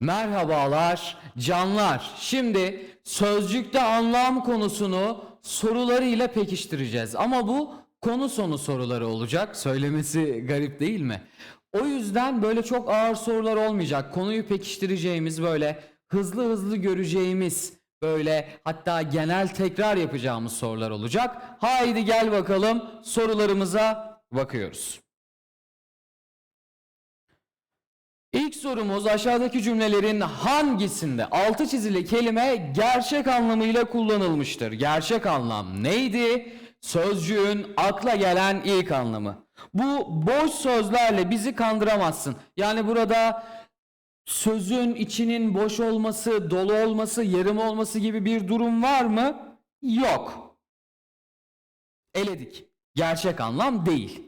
Merhabalar canlar. Şimdi sözcükte anlam konusunu sorularıyla pekiştireceğiz. Ama bu konu sonu soruları olacak. Söylemesi garip değil mi? O yüzden böyle çok ağır sorular olmayacak. Konuyu pekiştireceğimiz böyle hızlı hızlı göreceğimiz böyle hatta genel tekrar yapacağımız sorular olacak. Haydi gel bakalım sorularımıza bakıyoruz. İlk sorumuz aşağıdaki cümlelerin hangisinde altı çizili kelime gerçek anlamıyla kullanılmıştır? Gerçek anlam neydi? Sözcüğün akla gelen ilk anlamı. Bu boş sözlerle bizi kandıramazsın. Yani burada sözün içinin boş olması, dolu olması, yarım olması gibi bir durum var mı? Yok. Eledik. Gerçek anlam değil.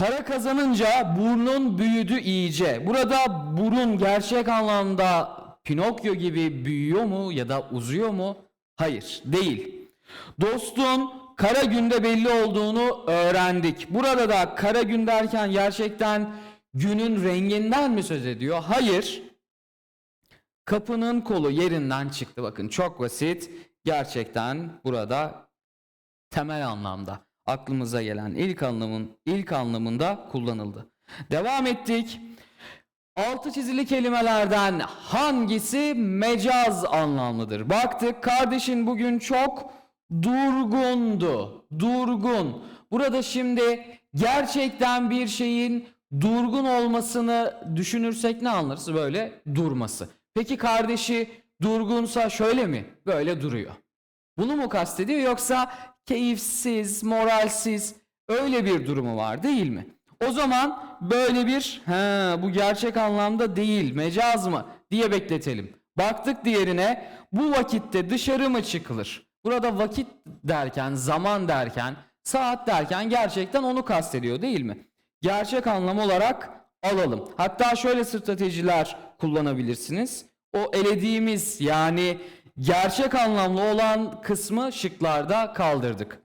Para kazanınca burnun büyüdü iyice. Burada burun gerçek anlamda Pinokyo gibi büyüyor mu ya da uzuyor mu? Hayır, değil. Dostun kara günde belli olduğunu öğrendik. Burada da kara gün derken gerçekten günün renginden mi söz ediyor? Hayır. Kapının kolu yerinden çıktı. Bakın çok basit. Gerçekten burada temel anlamda aklımıza gelen ilk anlamın ilk anlamında kullanıldı. Devam ettik. Altı çizili kelimelerden hangisi mecaz anlamlıdır? Baktık kardeşin bugün çok durgundu. Durgun. Burada şimdi gerçekten bir şeyin durgun olmasını düşünürsek ne anlarız? Böyle durması. Peki kardeşi durgunsa şöyle mi? Böyle duruyor. Bunu mu kastediyor yoksa keyifsiz, moralsiz öyle bir durumu var değil mi? O zaman böyle bir he, bu gerçek anlamda değil mecaz mı diye bekletelim. Baktık diğerine bu vakitte dışarı mı çıkılır? Burada vakit derken, zaman derken, saat derken gerçekten onu kastediyor değil mi? Gerçek anlam olarak alalım. Hatta şöyle stratejiler kullanabilirsiniz. O elediğimiz yani gerçek anlamlı olan kısmı şıklarda kaldırdık.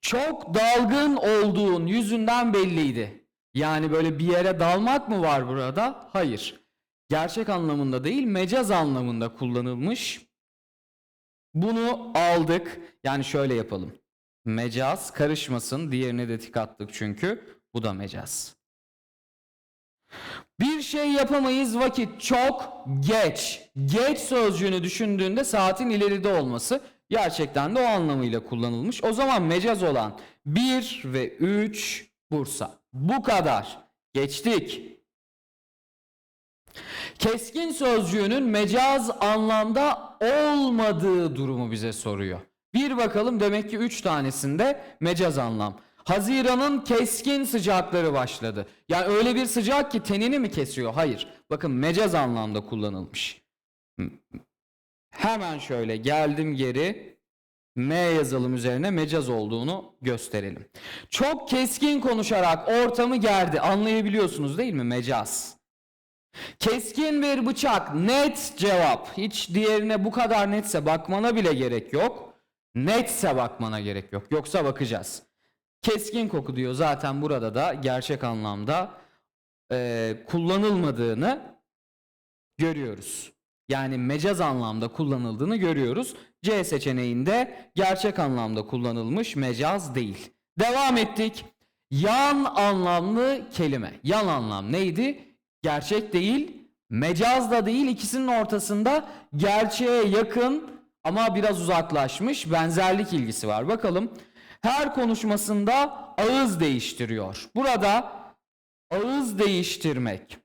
Çok dalgın olduğun yüzünden belliydi. Yani böyle bir yere dalmak mı var burada? Hayır. Gerçek anlamında değil, mecaz anlamında kullanılmış. Bunu aldık. Yani şöyle yapalım. Mecaz karışmasın. Diğerine de tik attık çünkü. Bu da mecaz. Bir şey yapamayız vakit çok geç. Geç sözcüğünü düşündüğünde saatin ileride olması gerçekten de o anlamıyla kullanılmış. O zaman mecaz olan 1 ve 3 Bursa. Bu kadar. Geçtik. Keskin sözcüğünün mecaz anlamda olmadığı durumu bize soruyor. Bir bakalım demek ki 3 tanesinde mecaz anlam. Haziran'ın keskin sıcakları başladı. Yani öyle bir sıcak ki tenini mi kesiyor? Hayır. Bakın mecaz anlamda kullanılmış. Hemen şöyle geldim geri. M yazalım üzerine mecaz olduğunu gösterelim. Çok keskin konuşarak ortamı gerdi. Anlayabiliyorsunuz değil mi? Mecaz. Keskin bir bıçak. Net cevap. Hiç diğerine bu kadar netse bakmana bile gerek yok. Netse bakmana gerek yok. Yoksa bakacağız. Keskin koku diyor zaten burada da gerçek anlamda e, kullanılmadığını görüyoruz. Yani mecaz anlamda kullanıldığını görüyoruz. C seçeneğinde gerçek anlamda kullanılmış mecaz değil. Devam ettik. Yan anlamlı kelime. Yan anlam neydi? Gerçek değil, mecaz da değil. İkisinin ortasında gerçeğe yakın ama biraz uzaklaşmış benzerlik ilgisi var. Bakalım her konuşmasında ağız değiştiriyor. Burada ağız değiştirmek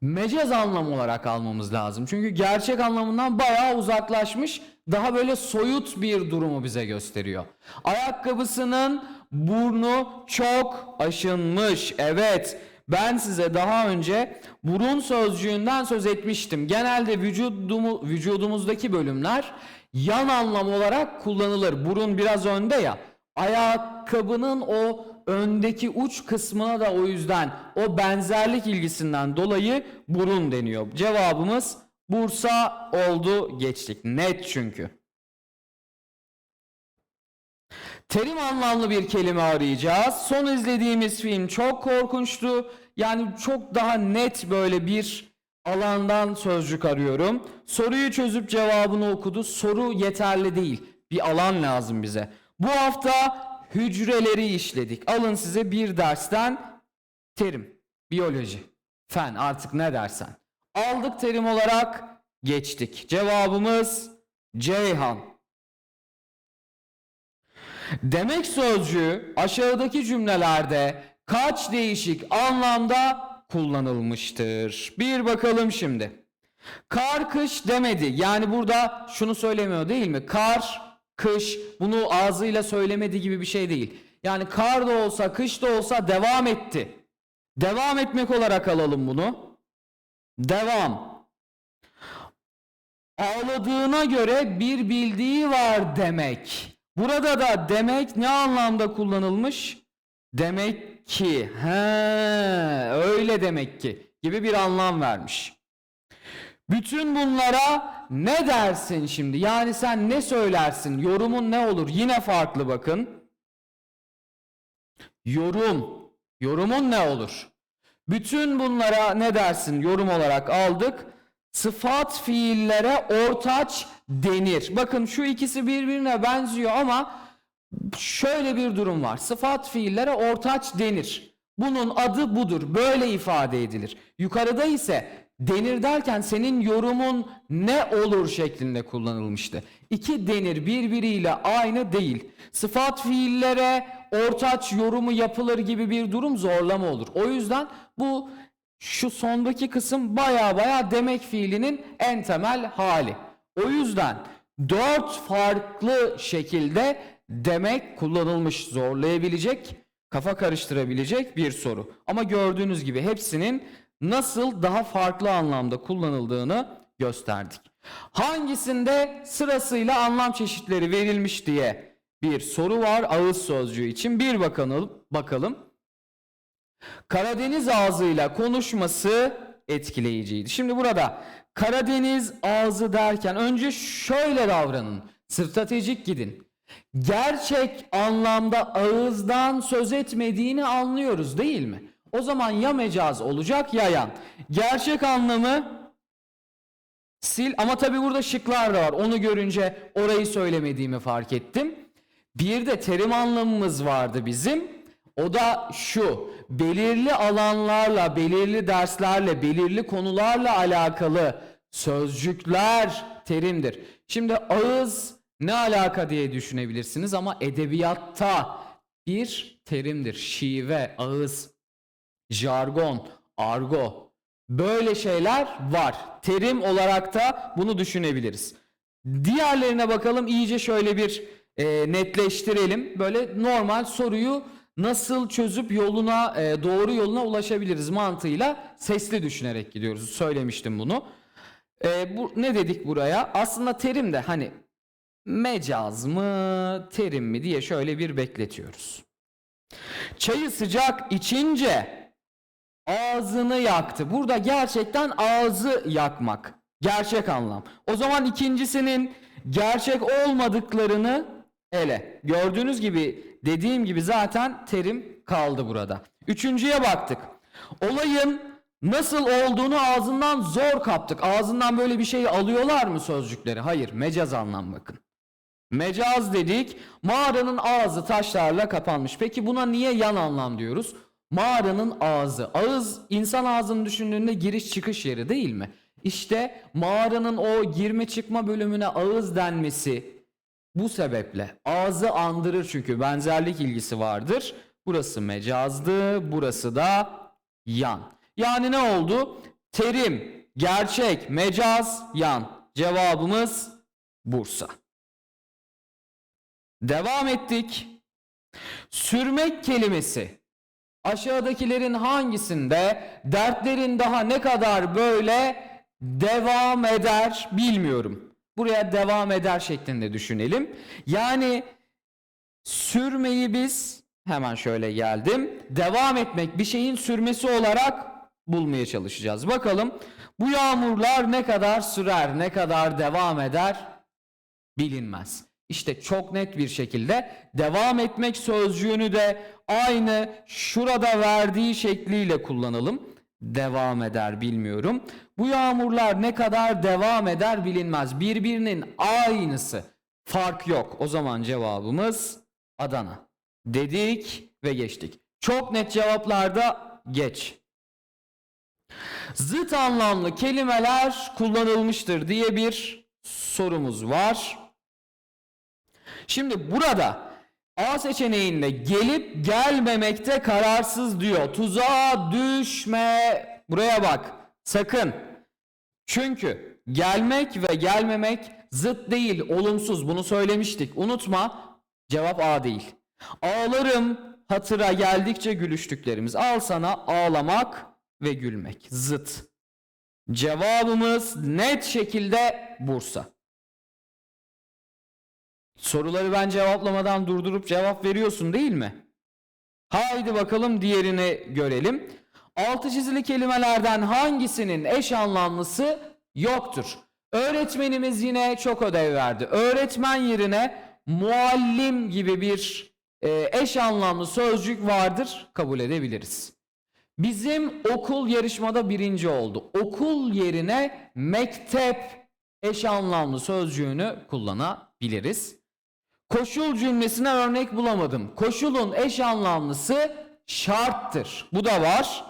mecaz anlam olarak almamız lazım. Çünkü gerçek anlamından bayağı uzaklaşmış, daha böyle soyut bir durumu bize gösteriyor. Ayakkabısının burnu çok aşınmış. Evet, ben size daha önce burun sözcüğünden söz etmiştim. Genelde vücudumu, vücudumuzdaki bölümler yan anlam olarak kullanılır. Burun biraz önde ya. Ayakkabının o öndeki uç kısmına da o yüzden o benzerlik ilgisinden dolayı burun deniyor. Cevabımız Bursa oldu geçtik. Net çünkü. Terim anlamlı bir kelime arayacağız. Son izlediğimiz film çok korkunçtu. Yani çok daha net böyle bir alandan sözcük arıyorum. Soruyu çözüp cevabını okudu. Soru yeterli değil. Bir alan lazım bize. Bu hafta hücreleri işledik. Alın size bir dersten terim, biyoloji, fen artık ne dersen. Aldık terim olarak geçtik. Cevabımız Ceyhan. Demek sözcüğü aşağıdaki cümlelerde kaç değişik anlamda kullanılmıştır? Bir bakalım şimdi. Kar kış demedi. Yani burada şunu söylemiyor değil mi? Kar, kış bunu ağzıyla söylemedi gibi bir şey değil. Yani kar da olsa, kış da olsa devam etti. Devam etmek olarak alalım bunu. Devam. Ağladığına göre bir bildiği var demek. Burada da demek ne anlamda kullanılmış? Demek ki, he, öyle demek ki gibi bir anlam vermiş. Bütün bunlara ne dersin şimdi? Yani sen ne söylersin? Yorumun ne olur? Yine farklı bakın. Yorum. Yorumun ne olur? Bütün bunlara ne dersin? Yorum olarak aldık. Sıfat fiillere ortaç denir. Bakın şu ikisi birbirine benziyor ama şöyle bir durum var. Sıfat fiillere ortaç denir. Bunun adı budur. Böyle ifade edilir. Yukarıda ise denir derken senin yorumun ne olur şeklinde kullanılmıştı. İki denir birbiriyle aynı değil. Sıfat fiillere ortaç yorumu yapılır gibi bir durum zorlama olur. O yüzden bu şu sondaki kısım baya baya demek fiilinin en temel hali. O yüzden dört farklı şekilde demek kullanılmış zorlayabilecek, kafa karıştırabilecek bir soru. Ama gördüğünüz gibi hepsinin nasıl daha farklı anlamda kullanıldığını gösterdik. Hangisinde sırasıyla anlam çeşitleri verilmiş diye bir soru var ağız sözcüğü için. Bir bakalım. bakalım. Karadeniz ağzıyla konuşması etkileyiciydi. Şimdi burada Karadeniz ağzı derken önce şöyle davranın. Stratejik gidin. Gerçek anlamda ağızdan söz etmediğini anlıyoruz değil mi? O zaman ya mecaz olacak ya yan. Gerçek anlamı sil ama tabi burada şıklar da var. Onu görünce orayı söylemediğimi fark ettim. Bir de terim anlamımız vardı bizim. O da şu, belirli alanlarla, belirli derslerle, belirli konularla alakalı sözcükler terimdir. Şimdi ağız ne alaka diye düşünebilirsiniz ama edebiyatta bir terimdir. Şive, ağız, jargon, argo böyle şeyler var. Terim olarak da bunu düşünebiliriz. Diğerlerine bakalım iyice şöyle bir e, netleştirelim. Böyle normal soruyu nasıl çözüp yoluna e, doğru yoluna ulaşabiliriz mantığıyla sesli düşünerek gidiyoruz. Söylemiştim bunu. E, bu ne dedik buraya? Aslında terim de hani mecaz mı, terim mi diye şöyle bir bekletiyoruz. Çayı sıcak içince ağzını yaktı. Burada gerçekten ağzı yakmak. Gerçek anlam. O zaman ikincisinin gerçek olmadıklarını ele. Gördüğünüz gibi dediğim gibi zaten terim kaldı burada. Üçüncüye baktık. Olayın nasıl olduğunu ağzından zor kaptık. Ağzından böyle bir şey alıyorlar mı sözcükleri? Hayır, mecaz anlam bakın. Mecaz dedik. Mağaranın ağzı taşlarla kapanmış. Peki buna niye yan anlam diyoruz? Mağaranın ağzı. Ağız insan ağzını düşündüğünde giriş çıkış yeri değil mi? İşte mağaranın o girme çıkma bölümüne ağız denmesi bu sebeple ağzı andırır çünkü benzerlik ilgisi vardır. Burası mecazdı, burası da yan. Yani ne oldu? Terim, gerçek, mecaz, yan. Cevabımız Bursa. Devam ettik. Sürmek kelimesi aşağıdakilerin hangisinde dertlerin daha ne kadar böyle devam eder bilmiyorum. Buraya devam eder şeklinde düşünelim. Yani sürmeyi biz hemen şöyle geldim. Devam etmek bir şeyin sürmesi olarak bulmaya çalışacağız. Bakalım bu yağmurlar ne kadar sürer, ne kadar devam eder bilinmez. İşte çok net bir şekilde devam etmek sözcüğünü de aynı şurada verdiği şekliyle kullanalım. Devam eder bilmiyorum. Bu yağmurlar ne kadar devam eder bilinmez. Birbirinin aynısı. Fark yok. O zaman cevabımız Adana. Dedik ve geçtik. Çok net cevaplarda geç. Zıt anlamlı kelimeler kullanılmıştır diye bir sorumuz var. Şimdi burada A seçeneğinde gelip gelmemekte kararsız diyor. Tuzağa düşme. Buraya bak. Sakın. Çünkü gelmek ve gelmemek zıt değil, olumsuz. Bunu söylemiştik. Unutma. Cevap A değil. Ağlarım hatıra geldikçe gülüştüklerimiz. Al sana ağlamak ve gülmek. Zıt. Cevabımız net şekilde Bursa. Soruları ben cevaplamadan durdurup cevap veriyorsun değil mi? Haydi bakalım diğerini görelim. Altı çizili kelimelerden hangisinin eş anlamlısı yoktur? Öğretmenimiz yine çok ödev verdi. Öğretmen yerine muallim gibi bir e, eş anlamlı sözcük vardır kabul edebiliriz. Bizim okul yarışmada birinci oldu. Okul yerine mektep eş anlamlı sözcüğünü kullanabiliriz. Koşul cümlesine örnek bulamadım. Koşulun eş anlamlısı şarttır. Bu da var.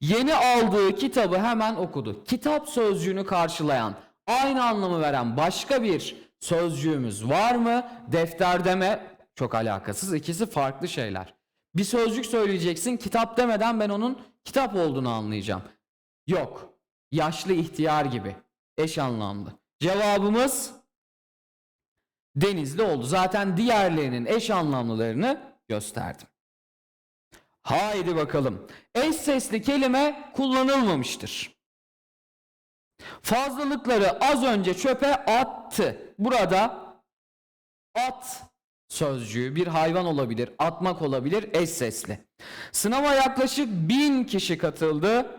Yeni aldığı kitabı hemen okudu. Kitap sözcüğünü karşılayan, aynı anlamı veren başka bir sözcüğümüz var mı? Defter deme çok alakasız. İkisi farklı şeyler. Bir sözcük söyleyeceksin. Kitap demeden ben onun kitap olduğunu anlayacağım. Yok. Yaşlı ihtiyar gibi. Eş anlamlı. Cevabımız Denizli oldu. Zaten diğerlerinin eş anlamlılarını gösterdim. Haydi bakalım. Eş sesli kelime kullanılmamıştır. Fazlalıkları az önce çöpe attı. Burada at sözcüğü bir hayvan olabilir, atmak olabilir, eş sesli. Sınava yaklaşık bin kişi katıldı.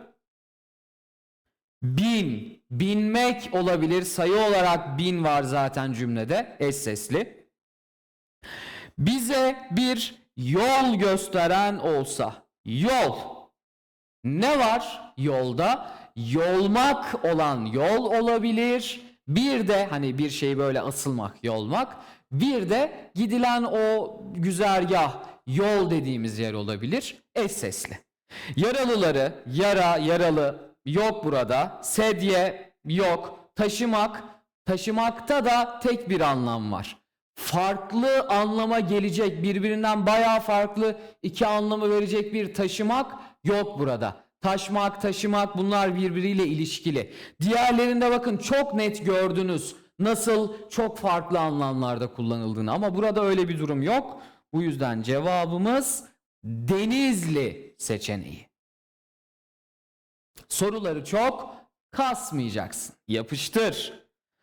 Bin, binmek olabilir. Sayı olarak bin var zaten cümlede, eş sesli. Bize bir yol gösteren olsa, yol. Ne var yolda? Yolmak olan yol olabilir. Bir de hani bir şey böyle asılmak, yolmak. Bir de gidilen o güzergah, yol dediğimiz yer olabilir. Eş sesli. Yaralıları, yara, yaralı yok burada. Sedye yok. Taşımak, taşımakta da tek bir anlam var. Farklı anlama gelecek, birbirinden bayağı farklı iki anlamı verecek bir taşımak yok burada. Taşmak, taşımak bunlar birbiriyle ilişkili. Diğerlerinde bakın çok net gördünüz nasıl çok farklı anlamlarda kullanıldığını ama burada öyle bir durum yok. Bu yüzden cevabımız Denizli seçeneği. Soruları çok kasmayacaksın. Yapıştır.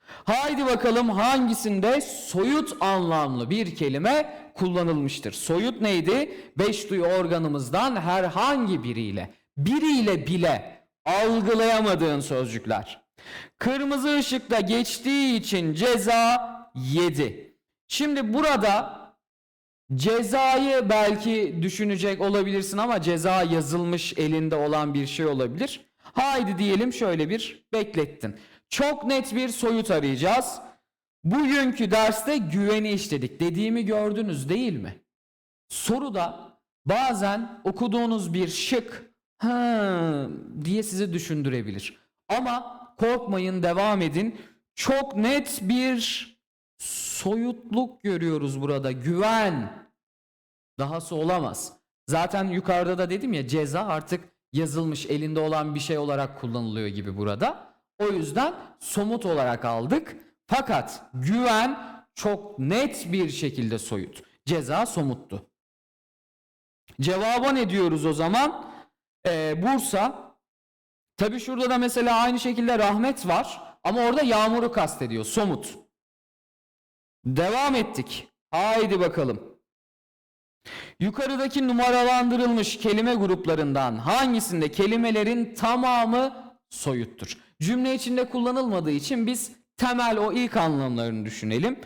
Haydi bakalım hangisinde soyut anlamlı bir kelime kullanılmıştır? Soyut neydi? Beş duyu organımızdan herhangi biriyle, biriyle bile algılayamadığın sözcükler. Kırmızı ışıkta geçtiği için ceza yedi. Şimdi burada cezayı belki düşünecek olabilirsin ama ceza yazılmış elinde olan bir şey olabilir. Haydi diyelim şöyle bir beklettin. Çok net bir soyut arayacağız. Bugünkü derste güveni işledik. Dediğimi gördünüz değil mi? Soruda bazen okuduğunuz bir şık ha diye sizi düşündürebilir. Ama korkmayın devam edin. Çok net bir soyutluk görüyoruz burada. Güven. Dahası olamaz. Zaten yukarıda da dedim ya ceza artık yazılmış elinde olan bir şey olarak kullanılıyor gibi burada. O yüzden somut olarak aldık. Fakat güven çok net bir şekilde soyut. Ceza somuttu. Cevaba ne diyoruz o zaman? Ee, Bursa. Tabi şurada da mesela aynı şekilde rahmet var. Ama orada yağmuru kastediyor. Somut. Devam ettik. Haydi bakalım. Yukarıdaki numaralandırılmış kelime gruplarından hangisinde kelimelerin tamamı soyuttur? Cümle içinde kullanılmadığı için biz temel o ilk anlamlarını düşünelim.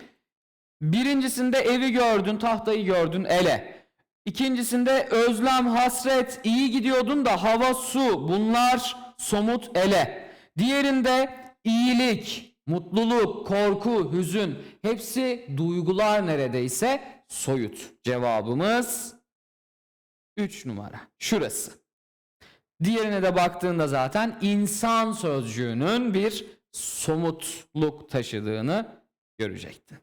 Birincisinde evi gördün, tahtayı gördün, ele. İkincisinde özlem, hasret, iyi gidiyordun da hava, su bunlar somut ele. Diğerinde iyilik, mutluluk, korku, hüzün hepsi duygular neredeyse soyut. Cevabımız 3 numara. Şurası. Diğerine de baktığında zaten insan sözcüğünün bir somutluk taşıdığını görecektin.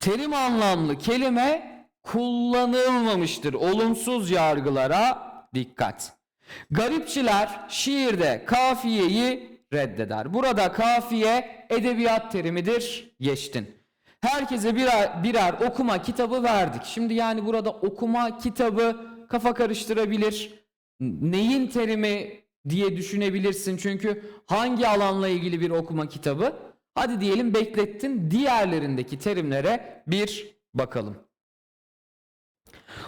Terim anlamlı kelime kullanılmamıştır. Olumsuz yargılara dikkat. Garipçiler şiirde kafiyeyi reddeder. Burada kafiye edebiyat terimidir. Geçtin. Herkese birer, birer okuma kitabı verdik. Şimdi yani burada okuma kitabı kafa karıştırabilir. Neyin terimi diye düşünebilirsin. Çünkü hangi alanla ilgili bir okuma kitabı? Hadi diyelim beklettin. Diğerlerindeki terimlere bir bakalım.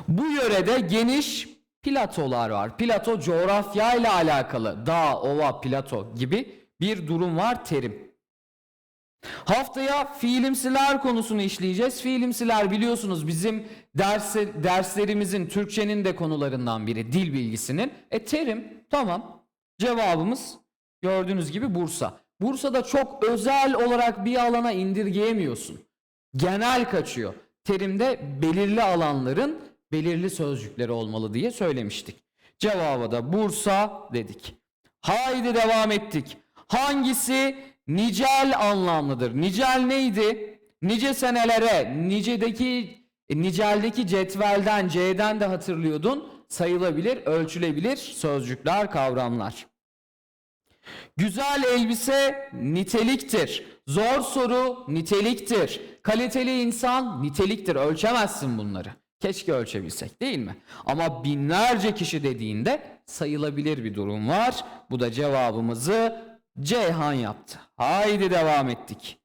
Bu yörede geniş platolar var. Plato coğrafya ile alakalı. Dağ, ova, plato gibi bir durum var terim. Haftaya fiilimsiler konusunu işleyeceğiz. Fiilimsiler biliyorsunuz bizim dersi, derslerimizin Türkçenin de konularından biri dil bilgisinin. E terim tamam. Cevabımız gördüğünüz gibi Bursa. Bursa'da çok özel olarak bir alana indirgeyemiyorsun. Genel kaçıyor. Terimde belirli alanların belirli sözcükleri olmalı diye söylemiştik. Cevabı da Bursa dedik. Haydi devam ettik. Hangisi nicel anlamlıdır? Nicel neydi? Nice senelere, nicedeki niceldeki cetvelden, C'den de hatırlıyordun. Sayılabilir, ölçülebilir sözcükler, kavramlar. Güzel elbise niteliktir. Zor soru niteliktir. Kaliteli insan niteliktir. Ölçemezsin bunları. Keşke ölçebilsek değil mi? Ama binlerce kişi dediğinde sayılabilir bir durum var. Bu da cevabımızı Ceyhan yaptı. Haydi devam ettik.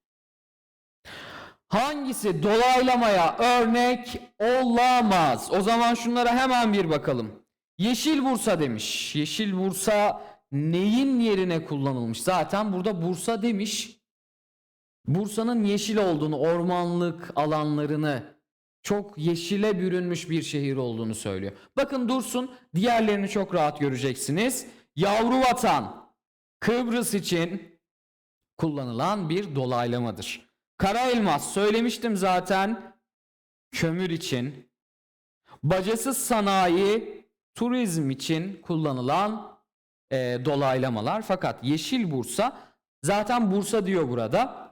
Hangisi dolaylamaya örnek olamaz? O zaman şunlara hemen bir bakalım. Yeşil Bursa demiş. Yeşil Bursa neyin yerine kullanılmış? Zaten burada Bursa demiş. Bursa'nın yeşil olduğunu, ormanlık alanlarını, çok yeşile bürünmüş bir şehir olduğunu söylüyor. Bakın Dursun, diğerlerini çok rahat göreceksiniz. Yavru vatan, Kıbrıs için kullanılan bir dolaylamadır. Kara elmas söylemiştim zaten kömür için. Bacasız sanayi turizm için kullanılan e, dolaylamalar. Fakat Yeşil Bursa zaten Bursa diyor burada.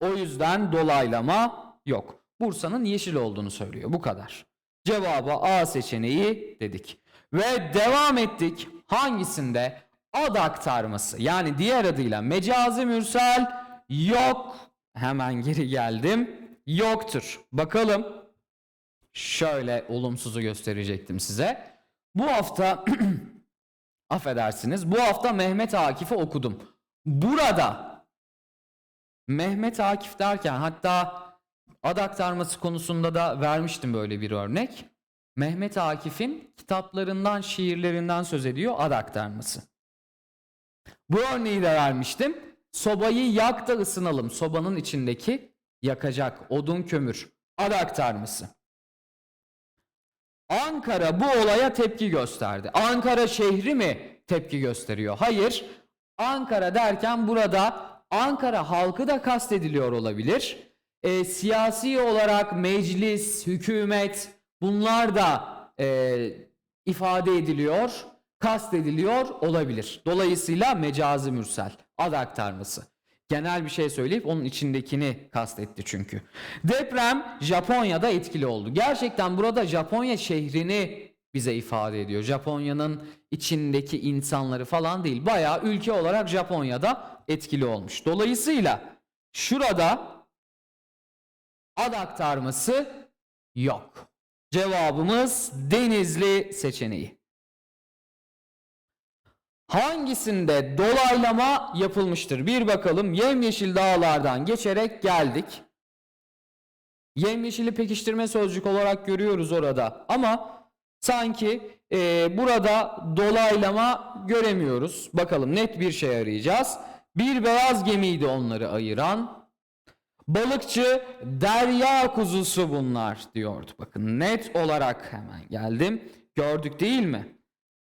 O yüzden dolaylama yok. Bursa'nın yeşil olduğunu söylüyor. Bu kadar. Cevabı A seçeneği dedik. Ve devam ettik. Hangisinde ad aktarması yani diğer adıyla mecazi mürsel yok. Hemen geri geldim. Yoktur. Bakalım. Şöyle olumsuzu gösterecektim size. Bu hafta affedersiniz. Bu hafta Mehmet Akif'i okudum. Burada Mehmet Akif derken hatta ad aktarması konusunda da vermiştim böyle bir örnek. Mehmet Akif'in kitaplarından, şiirlerinden söz ediyor ad aktarması. Bu örneği de vermiştim. Sobayı yak da ısınalım. Sobanın içindeki yakacak odun kömür. Ad aktarması. Ankara bu olaya tepki gösterdi. Ankara şehri mi tepki gösteriyor? Hayır. Ankara derken burada Ankara halkı da kastediliyor olabilir. E, siyasi olarak meclis, hükümet bunlar da e, ifade ediliyor, kastediliyor olabilir. Dolayısıyla mecazi mürsel, ad aktarması. Genel bir şey söyleyip onun içindekini kastetti çünkü. Deprem Japonya'da etkili oldu. Gerçekten burada Japonya şehrini bize ifade ediyor. Japonya'nın içindeki insanları falan değil. Bayağı ülke olarak Japonya'da etkili olmuş. Dolayısıyla şurada ad aktarması yok. Cevabımız Denizli seçeneği. Hangisinde dolaylama yapılmıştır? Bir bakalım. Yemyeşil dağlardan geçerek geldik. Yemyeşili pekiştirme sözcük olarak görüyoruz orada. Ama sanki e, burada dolaylama göremiyoruz. Bakalım net bir şey arayacağız. Bir beyaz gemiydi onları ayıran. Balıkçı derya kuzusu bunlar diyordu. Bakın net olarak hemen geldim. Gördük değil mi?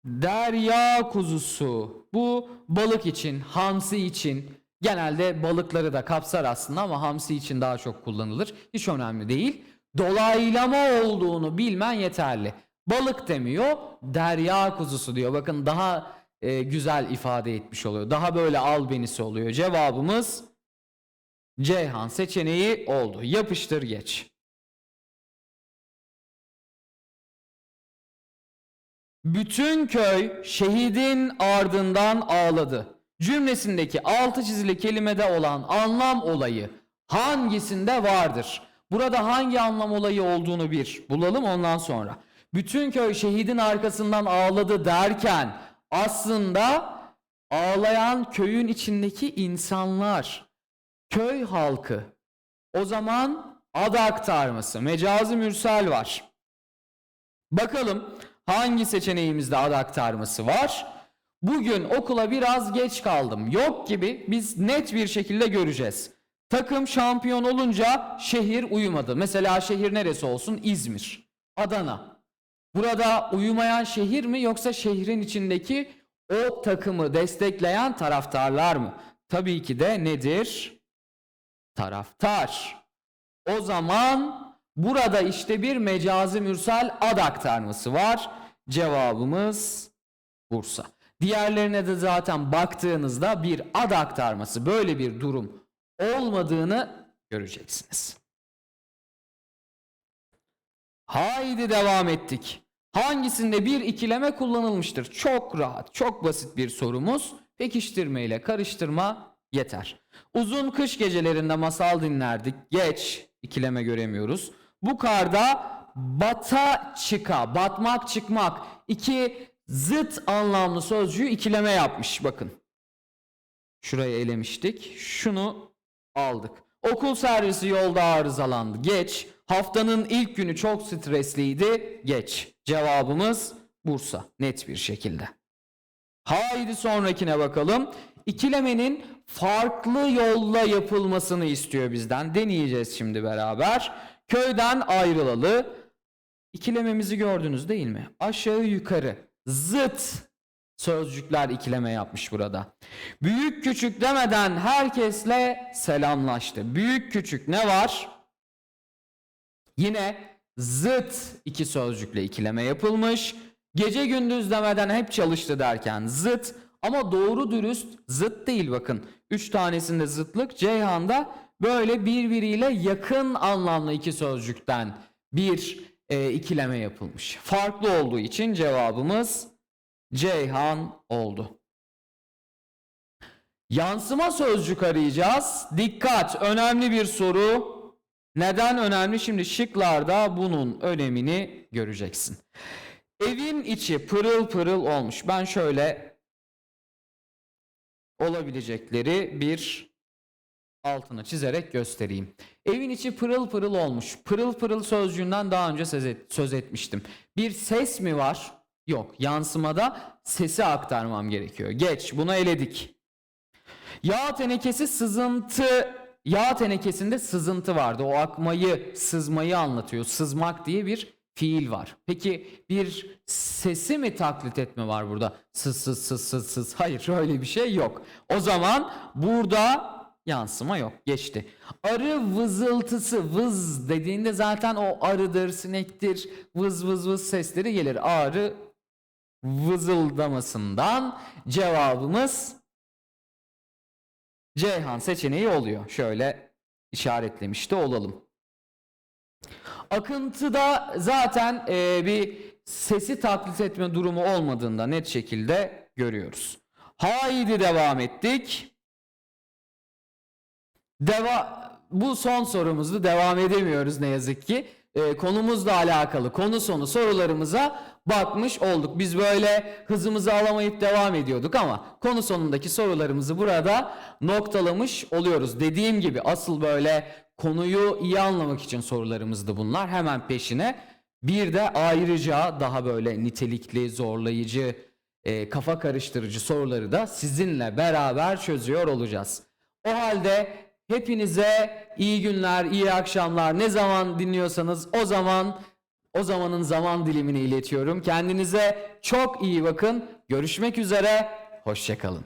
Derya kuzusu. Bu balık için, hamsi için genelde balıkları da kapsar aslında ama hamsi için daha çok kullanılır. Hiç önemli değil. Dolaylama olduğunu bilmen yeterli. Balık demiyor, derya kuzusu diyor. Bakın daha e, güzel ifade etmiş oluyor. Daha böyle albenisi oluyor. Cevabımız Ceyhan seçeneği oldu. Yapıştır geç. Bütün köy şehidin ardından ağladı. Cümlesindeki altı çizili kelimede olan anlam olayı hangisinde vardır? Burada hangi anlam olayı olduğunu bir bulalım ondan sonra. Bütün köy şehidin arkasından ağladı derken aslında ağlayan köyün içindeki insanlar, köy halkı. O zaman ad aktarması, mecazi mürsel var. Bakalım hangi seçeneğimizde ad aktarması var? Bugün okula biraz geç kaldım. Yok gibi biz net bir şekilde göreceğiz. Takım şampiyon olunca şehir uyumadı. Mesela şehir neresi olsun? İzmir, Adana. Burada uyumayan şehir mi yoksa şehrin içindeki o takımı destekleyen taraftarlar mı? Tabii ki de nedir? Taraftar. O zaman burada işte bir mecazi mürsel ad aktarması var. Cevabımız Bursa. Diğerlerine de zaten baktığınızda bir ad aktarması böyle bir durum olmadığını göreceksiniz. Haydi devam ettik. Hangisinde bir ikileme kullanılmıştır? Çok rahat, çok basit bir sorumuz. Pekiştirme ile karıştırma yeter. Uzun kış gecelerinde masal dinlerdik. Geç, ikileme göremiyoruz. Bu karda bata çıka, batmak çıkmak. iki zıt anlamlı sözcüğü ikileme yapmış bakın. Şurayı elemiştik. Şunu aldık. Okul servisi yolda arızalandı. Geç. Haftanın ilk günü çok stresliydi. Geç. Cevabımız Bursa. Net bir şekilde. Haydi sonrakine bakalım. İkilemenin farklı yolla yapılmasını istiyor bizden. Deneyeceğiz şimdi beraber. Köyden ayrılalı. İkilememizi gördünüz değil mi? Aşağı yukarı zıt sözcükler ikileme yapmış burada. Büyük küçük demeden herkesle selamlaştı. Büyük küçük ne var? Yine zıt iki sözcükle ikileme yapılmış. Gece gündüz demeden hep çalıştı derken zıt ama doğru dürüst zıt değil bakın. Üç tanesinde zıtlık Ceyhan'da böyle birbiriyle yakın anlamlı iki sözcükten bir e, ikileme yapılmış. Farklı olduğu için cevabımız Ceyhan oldu. Yansıma sözcük arayacağız. Dikkat önemli bir soru. Neden önemli? Şimdi şıklarda bunun önemini göreceksin. Evin içi pırıl pırıl olmuş. Ben şöyle olabilecekleri bir altını çizerek göstereyim. Evin içi pırıl pırıl olmuş. Pırıl pırıl sözcüğünden daha önce söz, et, söz etmiştim. Bir ses mi var? Yok. Yansımada sesi aktarmam gerekiyor. Geç. Bunu eledik. Yağ tenekesi sızıntı yağ tenekesinde sızıntı vardı. O akmayı, sızmayı anlatıyor. Sızmak diye bir fiil var. Peki bir sesi mi taklit etme var burada? Sız sız sız sız sız. Hayır öyle bir şey yok. O zaman burada yansıma yok. Geçti. Arı vızıltısı vız dediğinde zaten o arıdır, sinektir, vız vız vız sesleri gelir. Arı vızıldamasından cevabımız Ceyhan seçeneği oluyor. Şöyle işaretlemiş de olalım. Akıntıda zaten e, bir sesi taklit etme durumu olmadığında net şekilde görüyoruz. Haydi devam ettik. Deva bu son sorumuzdu. Devam edemiyoruz ne yazık ki. E, konumuzla alakalı konu sonu sorularımıza bakmış olduk. Biz böyle hızımızı alamayıp devam ediyorduk ama konu sonundaki sorularımızı burada noktalamış oluyoruz. Dediğim gibi asıl böyle konuyu iyi anlamak için sorularımızdı bunlar. Hemen peşine bir de ayrıca daha böyle nitelikli, zorlayıcı, e, kafa karıştırıcı soruları da sizinle beraber çözüyor olacağız. O halde Hepinize iyi günler, iyi akşamlar. Ne zaman dinliyorsanız o zaman o zamanın zaman dilimini iletiyorum. Kendinize çok iyi bakın. Görüşmek üzere. Hoşçakalın.